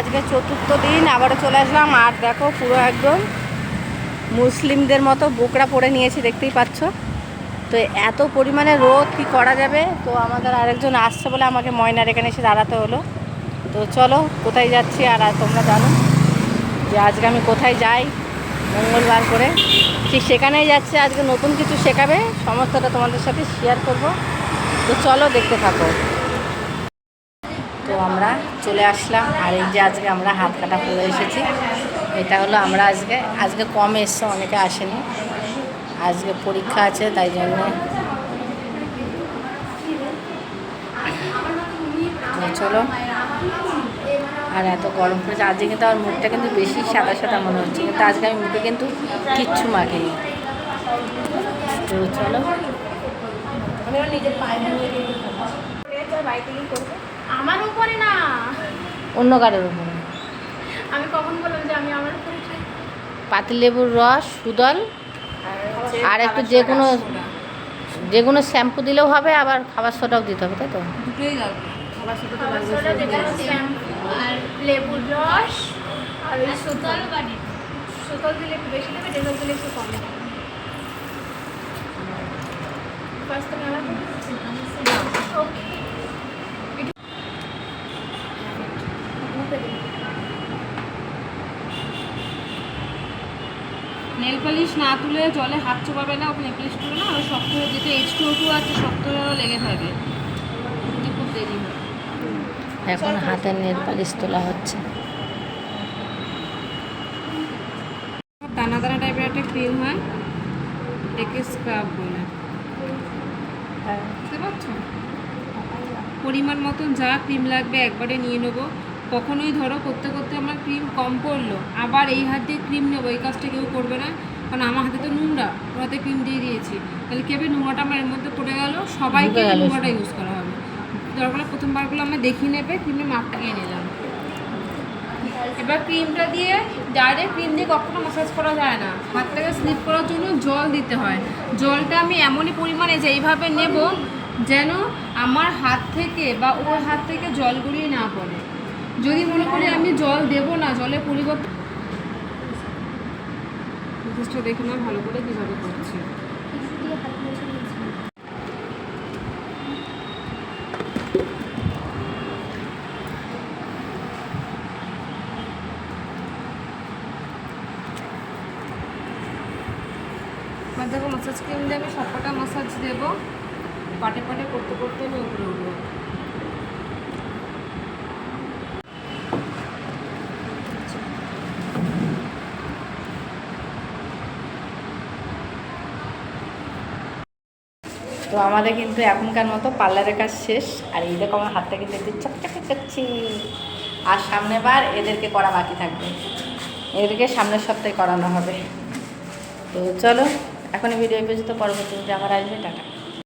আজকে চতুর্থ দিন, আবারও চলে আসলাম। আর দেখো, পুরো একদম মুসলিমদের মতো বোকরা পরে নিয়েছি, দেখতেই পাচ্ছ। তো এত পরিমাণে রোদ, কি করা যাবে? তো আমাদের আরেকজন আসছে বলে আমাকে ময়নার এখানে এসে দাঁড়াতে হলো। তো চলো, কোথায় যাচ্ছি? আর আর তোমরা জানো যে আজকে আমি কোথায় যাই মঙ্গলবার করে। ঠিক সেখানেই যাচ্ছে, আজকে নতুন কিছু শেখাবে। সমস্তটা তোমাদের সাথে শেয়ার করব। তো চলো দেখতে থাকো। তো আমরা চলে আসলাম। আর এই যে আজকে আমরা হাত কাটা পরে এসেছি, এটা হলো আমরা আজকে আজকে কম এসছে, অনেকে আসেনি। আজকে পরীক্ষা আছে, তাই জন্য। চলো। আর এত গরম পড়েছে, আজকে কিন্তু আমার মুখটা কিন্তু বেশি সাদা সাদা মনে হচ্ছে, কিন্তু আজকে আমি মুখে কিন্তু কিচ্ছু মাখিনি। তো চলো। নিজের আমার উপরে না। অন্য কারোর উপরে। আমি কখন বললাম যে আমি আমার উপরে চাই? পাতিলেবুর রস সুদল আর একটু যে কোনো যে কোনো শ্যাম্পু দিলেও হবে আবার খাবার সোডাও দিতে হবে তাই তো? খাবার সোডা যেটা শ্যাম্পু আর লেবুর রস আর সুতল বাড়ি সুতল দিলে একটু বেশি দেবে ডেজল দিলে একটু কম দেবে। ফার্স্ট তুমি আমার ওকে নেল পালিশ না তুলে জলে হাত চোপাবে না ওকে নেল পালিশ তুলে না আরও শক্ত হয়ে যেতে এইচ টু টু আছে শক্ত হয়ে লেগে থাকে। খুব দেরি হয়। এখন হাতের নেল পালিশ তোলা হচ্ছে। দানা দানা টাইপের একটা ক্রিম হয় একে স্ক্রাব বলে। বুঝতে পারছ? পরিমাণ মতন যা ক্রিম লাগবে একবারে নিয়ে নেব। কখনোই ধরো করতে করতে আমার ক্রিম কম পড়ল আবার এই হাত দিয়ে ক্রিম নেব এই কাজটা কেউ করবে না কারণ আমার হাতে তো নোংরা ওর হাতে ক্রিম দিয়ে দিয়েছি। তাহলে কী হবে? নোংরাটা আমার এর মধ্যে পড়ে গেল সবাইকে নোংরাটা ইউজ করা হবে। দরকার প্রথমবারগুলো আমরা দেখিয়ে নেবে ক্রিমের মাপটা নিয়ে নিলাম। এবার ক্রিমটা দিয়ে ডাইরেক্ট ক্রিম দিয়ে কখনো ম্যাসাজ করা যায় না। হাতটাকে স্লিপ করার জন্য জল দিতে হয়। জলটা আমি এমনই পরিমাণে যে এইভাবে নেব যেন আমার হাত থেকে বা ওর হাত থেকে জলগুলি না পড়ে। যদি মনে করি আমি জল দেব না জলের পরিবর্তন দেখে না, ভালো করে কীভাবে করছি। দেখো মাসাজ দিয়ে আমি সবকটা মাসাজ দেবো। পাটে পাটে করতে করতে আমি উপরে উঠবো। তো আমাদের কিন্তু এখনকার মতো পার্লারের কাজ শেষ, আর এই দেখো আমার হাতটা কিন্তু একটু চকচকে চাচ্ছি আর সামনে বার এদেরকে করা বাকি থাকবে। এদেরকে সামনের সপ্তাহে করানো হবে। তো চলো এখন ভিডিও পর্যন্ত পরবর্তীতে আবার আসবে। টাটা।